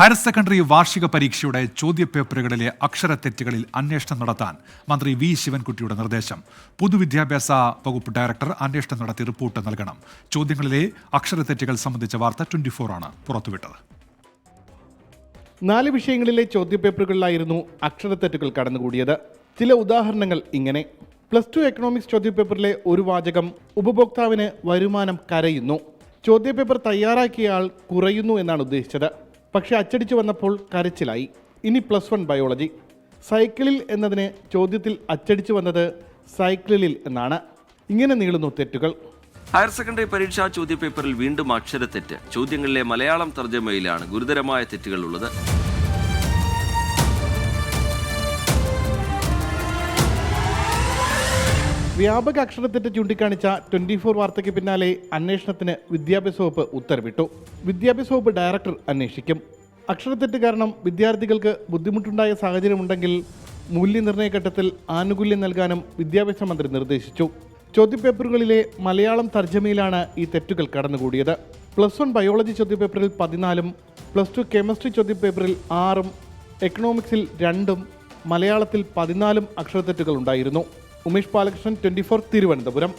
Higher secondary വാർഷിക പരീക്ഷയുടെ ചോദ്യപേപ്പറുകളിലെ അക്ഷരത്തെറ്റുകളിൽ അന്വേഷണം നടത്താൻ മന്ത്രി വി ശിവൻകുട്ടിയുടെ നിർദ്ദേശം. പൊതുവിദ്യാഭ്യാസ വകുപ്പ് ഡയറക്ടർ അന്വേഷണം നടത്തി റിപ്പോർട്ട് നൽകണം. ചോദ്യങ്ങളിലെ അക്ഷരത്തെറ്റുകൾ സംബന്ധിച്ച വാർത്ത ട്വന്റി ആണ് പുറത്തുവിട്ടത്. നാല് വിഷയങ്ങളിലെ ചോദ്യപേപ്പറുകളിലായിരുന്നു അക്ഷരത്തെറ്റുകൾ കടന്നുകൂടിയത്. ചില ഉദാഹരണങ്ങൾ ഇങ്ങനെ. പ്ലസ് ടു എക്കണോമിക്സ് ചോദ്യപേപ്പറിലെ ഒരു വാചകം ഉപഭോക്താവിന് വരുമാനം കരയുന്നു. ചോദ്യപേപ്പർ തയ്യാറാക്കിയ ആൾ കുറയുന്നു എന്നാണ് ഉദ്ദേശിച്ചത്. പക്ഷേ അച്ചടിച്ചു വന്നപ്പോൾ കരച്ചിലായി. ഇനി പ്ലസ് വൺ ബയോളജി. സൈക്കിളിൽ എന്നതിന് ചോദ്യത്തിൽ അച്ചടിച്ചു വന്നത് സൈക്കിളിൽ എന്നാണ്. ഇങ്ങനെ നീളുന്നു തെറ്റുകൾ. ഹയർ സെക്കൻഡറി പരീക്ഷാ ചോദ്യപേപ്പറിൽ വീണ്ടും അക്ഷരത്തെറ്റ് ചോദ്യങ്ങളിലെ മലയാളം തർജമയിലാണ് ഗുരുതരമായ തെറ്റുകൾ ഉള്ളത്. വ്യാപക അക്ഷരത്തെറ്റ് ചൂണ്ടിക്കാണിച്ച ട്വന്റി ഫോർ വാർത്തയ്ക്ക് പിന്നാലെ അന്വേഷണത്തിന് വിദ്യാഭ്യാസ വകുപ്പ് ഉത്തരവിട്ടു. വിദ്യാഭ്യാസ വകുപ്പ് ഡയറക്ടർ അന്വേഷിക്കും. അക്ഷരത്തെറ്റ് കാരണം വിദ്യാർത്ഥികൾക്ക് ബുദ്ധിമുട്ടുണ്ടായ സാഹചര്യമുണ്ടെങ്കിൽ മൂല്യനിർണയ ഘട്ടത്തിൽ ആനുകൂല്യം നൽകാനും വിദ്യാഭ്യാസ മന്ത്രി നിർദ്ദേശിച്ചു. ചോദ്യപേപ്പറുകളിലെ മലയാളം തർജമയിലാണ് ഈ തെറ്റുകൾ കടന്നുകൂടിയത്. പ്ലസ് വൺ ബയോളജി ചോദ്യപേപ്പറിൽ പതിനാലും പ്ലസ് ടു കെമിസ്ട്രി ചോദ്യപേപ്പറിൽ ആറും എക്കണോമിക്സിൽ രണ്ടും മലയാളത്തിൽ പതിനാലും അക്ഷരത്തെറ്റുകൾ ഉണ്ടായിരുന്നു. Umesh Balakrishnan twenty four Thiruvananthapuram.